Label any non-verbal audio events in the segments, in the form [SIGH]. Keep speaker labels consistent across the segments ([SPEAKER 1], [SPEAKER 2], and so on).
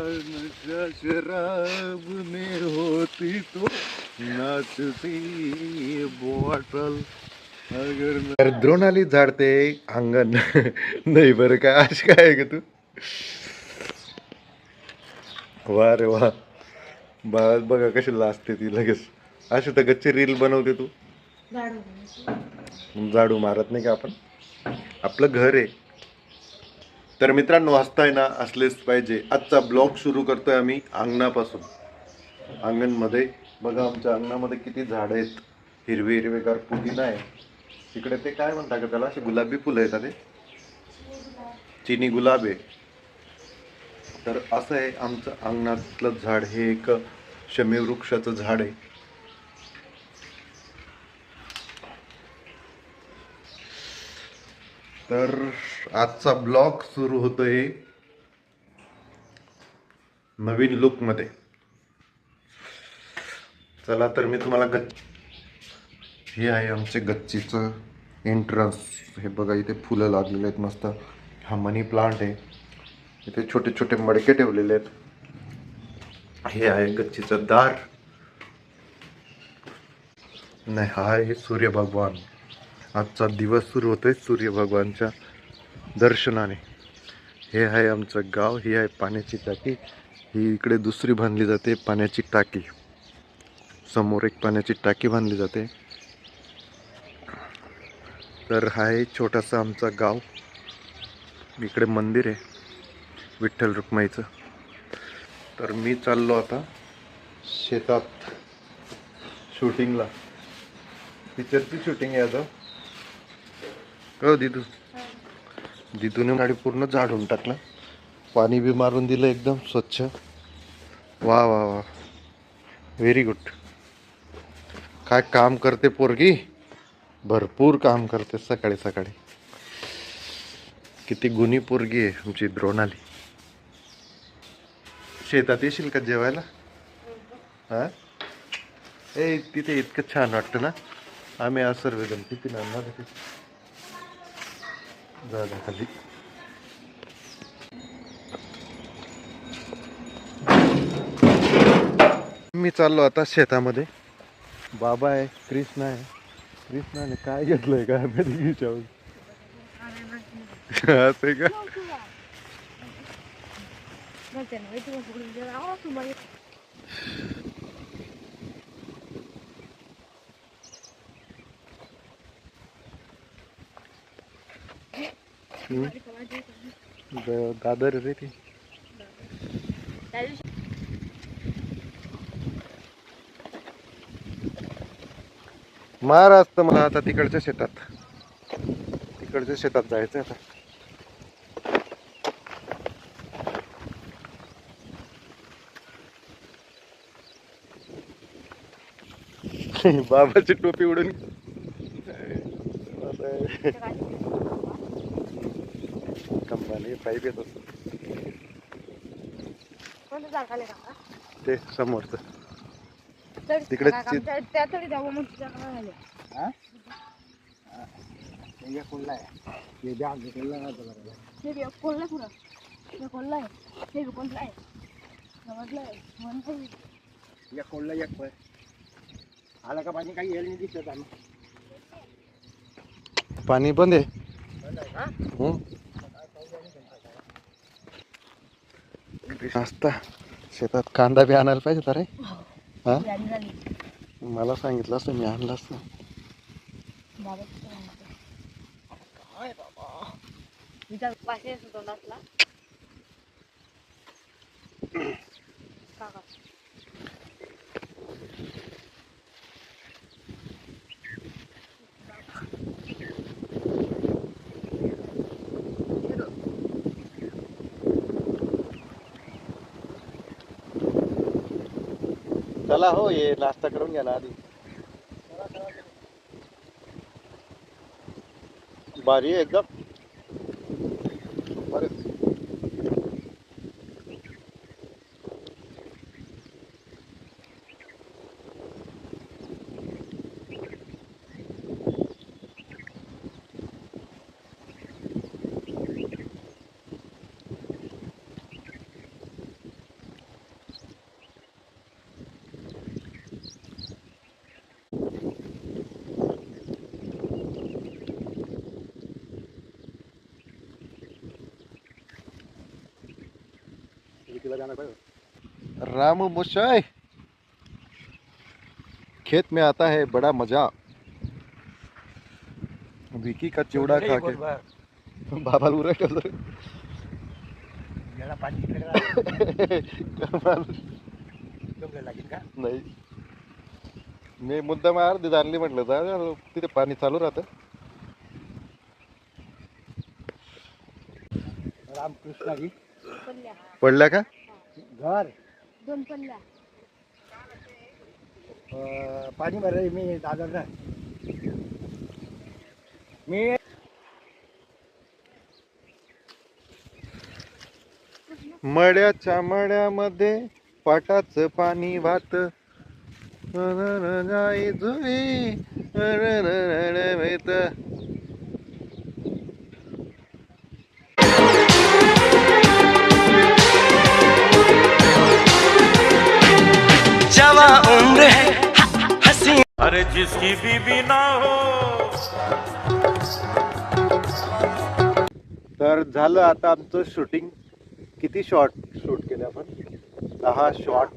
[SPEAKER 1] नशा शराब में होती तो नाचती बॉटल अगर द्रोणाली झाडते अंगण. नाही बरं काय अशी काय आहे का तू? वा रे वा. बा बघा कशी लाजते ती लगेच. अशी तर गच्ची रील बनवते तू. झाडू मारत नाही का आपण? आपलं घर आहे. तर मित्रांनो वाचताय ना असलेच पाहिजे. आजचा ब्लॉग सुरू करतोय आम्ही अंगणापासून. अंगणमध्ये बघा आमच्या अंगणामध्ये किती झाडं आहेत. हिरवे हिरवेगार पुदिना आहे तिकडे ते काय म्हणता का त्याला? असे गुलाबी फुलं आहेत ते? चिनी गुलाब आहे. तर असं आहे आमचं अंगणातलं झाड. हे एक शमीवृक्षाचं झाड आहे. तर आजचा ब्लॉग सुरू होतोय नवीन लुकमध्ये चला तर मी तुम्हाला गच्च हे आहे आमचे गच्चीचं एंट्रन्स हे बघा इथे फुलं लागलेले आहेत मस्त. हा मनी प्लांट आहे. इथे छोटे छोटे मडके ठेवलेले आहेत. हे आहे गच्चीचं दार. नाही हा आहे सूर्य भगवान. आजचा दिवस सुरू होतो सूर्य भगवानच्या दर्शनाने. हे आहे आमचं गाव ही आहे पाण्याची टाकी. ही इकडे दुसरी बांधली जाते पाण्याची टाकी. समोर एक पाण्याची टाकी बांधली जाते. तर हा आहे छोटासा आमचा गाव. इकडे मंदिर आहे विठ्ठल रुक्माईचं. तर मी चाललो आता शेतात शूटिंगला. पिक्चरची शूटिंग आहे आता. हो दिदू दिदूने गाडी पूर्ण झाडून टाकलं. पाणी बी मारून दिलं एकदम स्वच्छ. वा वा वा. व्हेरी गुड काय काम करते पोरगी? भरपूर काम करते सकाळी सकाळी. किती गुणी पोरगी आहे आमची द्रोणाली. शेतात येशील का जेवायला? हा? ए तिथे इतकं छान वाटतं ना. आम्ही आज सर्वजण किती ना झालं खाली मी चाललो आता शेतामध्ये. बाबा आहे कृष्णा आहे. कृष्णाने काय घेतलंय काय माहिती हिच्यावर असं का? दादर रे ती. मार असतं मला आता तिकडच्या शेतात. तिकडच्या शेतात जायचं आता. [LAUGHS] बाबाची टोपी उडून. [LAUGHS] कंपनी पाईप येत असत. ते समोरच. तिकडे
[SPEAKER 2] हे? कोल्हा हे आहे? हे कोल्हा
[SPEAKER 3] एक कोल्हा एक पळ आला का पाणी? काही नाही दिसत आम्ही.
[SPEAKER 1] पाणी बंद आहे नाश्ता. शेतात कांदा बी आणायला पाहिजे तर रे. हा.
[SPEAKER 2] झाली
[SPEAKER 1] मला सांगितलं असतं मी आणलं असतं.
[SPEAKER 2] काका
[SPEAKER 1] चला हो ये नाश्ता करून घ्या ना आधी. भारी आहे एकदम.
[SPEAKER 3] राम
[SPEAKER 1] रामू मुशाय खेत में आता है बड़ा मजा. विकी का चिवड़ा खा के बाबा
[SPEAKER 3] बुरा कर
[SPEAKER 1] नाही. मी मुद्दाम अर्धी दारली म्हटलं तर तिथे पाणी चालू राहतं
[SPEAKER 2] रामकृष्ण
[SPEAKER 1] पडल्या का
[SPEAKER 3] घर
[SPEAKER 2] दोन पल्ला
[SPEAKER 3] मी पाणी भरले मी दादरला मी
[SPEAKER 1] मड्याच्या मड्यामध्ये पाटाच पाणी वाहत जाई जुई
[SPEAKER 4] अरे जिसकी बीबी ना हो।
[SPEAKER 1] तर झालं आता आमचं शूटिंग किती शॉट शूट केलं आपण? दहा शॉट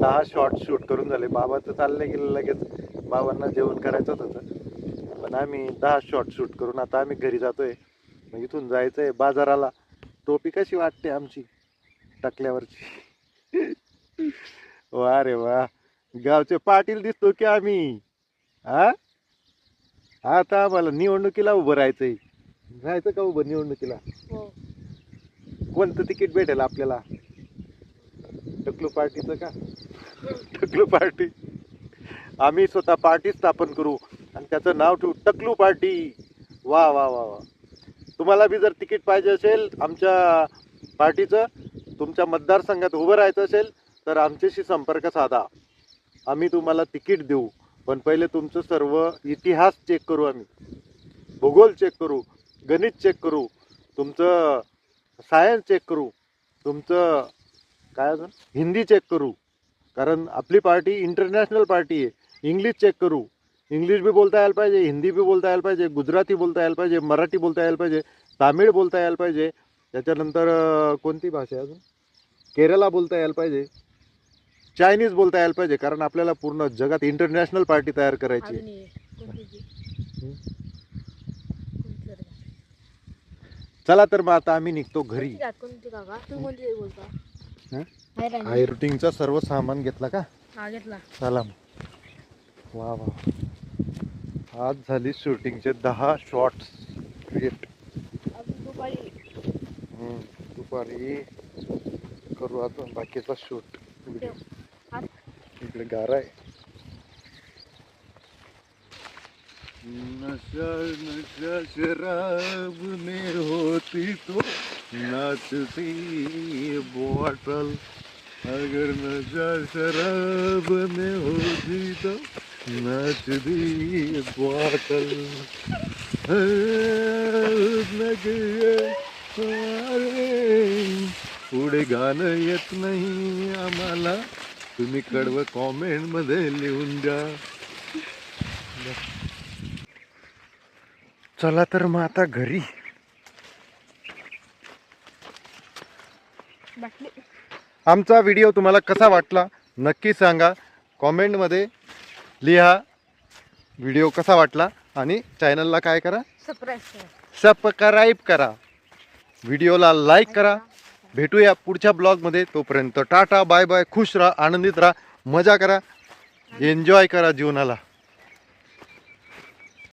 [SPEAKER 1] दहा शॉट शूट करून झाले. बाबाचं चाललं गेलं लगेच. बाबांना जेवण करायचं होतं पण आम्ही दहा शॉट शूट करून आता आम्ही घरी जातोय. मग इथून जायचं आहे बाजाराला. टोपी कशी वाटते आमची? टकल्यावरची. [LAUGHS] वा रे वा. गावचे पाटील दिसतो की आम्ही. हा? आता आम्हाला निवडणुकीला उभं राहायचंय. जायचं का उभं निवडणुकीला?
[SPEAKER 2] हो.
[SPEAKER 1] कोणतं तिकीट भेटेल आपल्याला? टकलू पार्टीचं का? टकलू पार्टी. आम्ही स्वतः पार्टी स्थापन करू आणि त्याचं नाव ठेवू टकलू पार्टी. वा वा वा वा. तुम्हाला बी जर तिकीट पाहिजे असेल आमच्या पार्टीचं तुमच्या मतदारसंघात उभं राहायचं असेल तर आमच्याशी संपर्क साधा. आम्ही तुम्हाला तिकीट देऊ. पण पहिले तुमचं सर्व इतिहास चेक करू आम्ही. भूगोल चेक करू गणित चेक करू तुमचं सायन्स चेक करू तुमचं काय अजून? हिंदी चेक करू. कारण आपली पार्टी इंटरनॅशनल पार्टी आहे. इंग्लिश चेक करू. इंग्लिश बी बोलता यायला पाहिजे हिंदी बी बोलता यायला पाहिजे गुजराती बोलता यायला पाहिजे मराठी बोलता यायला पाहिजे तामिळ बोलता यायला पाहिजे. त्याच्यानंतर कोणती भाषा अजून? केरला बोलता यायला पाहिजे. चायनीज बोलता यायला पाहिजे कारण आपल्याला पूर्ण जगात इंटरनॅशनल पार्टी तयार करायची आहे? चला तर मग आता आम्ही निघतो घरी.
[SPEAKER 2] कोणती काका तू बोलता?
[SPEAKER 1] हं? सर्व सामान घेतला का?
[SPEAKER 2] हा घेतला.
[SPEAKER 1] चला मग. वा वा. आज झाली शूटिंगचे दहा शॉट्स क्रिएट
[SPEAKER 2] अजून दुपारी.
[SPEAKER 1] दुपारी करू आता बाकीचा शूट
[SPEAKER 2] हा.
[SPEAKER 1] इकडे गारा आहे. नशा नशा शराब में होती तो नाचती बॉटल अगर नशा शराब में होती तो नाचती बॉटल पुढे गाणं येत नाही आम्हाला. तुम्ही कडवं कॉमेंटमध्ये लिहून द्या. चला तर मग आता घरी. आमचा व्हिडिओ तुम्हाला कसा वाटला नक्की सांगा. कॉमेंटमध्ये लिहा. व्हिडिओ कसा वाटला आणि चॅनलला काय करा? सबस्क्राईब करा. व्हिडिओला लाईक करा. भेटूया पुढच्या ब्लॉगमध्ये. तोपर्यंत टाटा बाय बाय खुश राहा आनंदित राहा मजा करा एन्जॉय करा जीवनाला.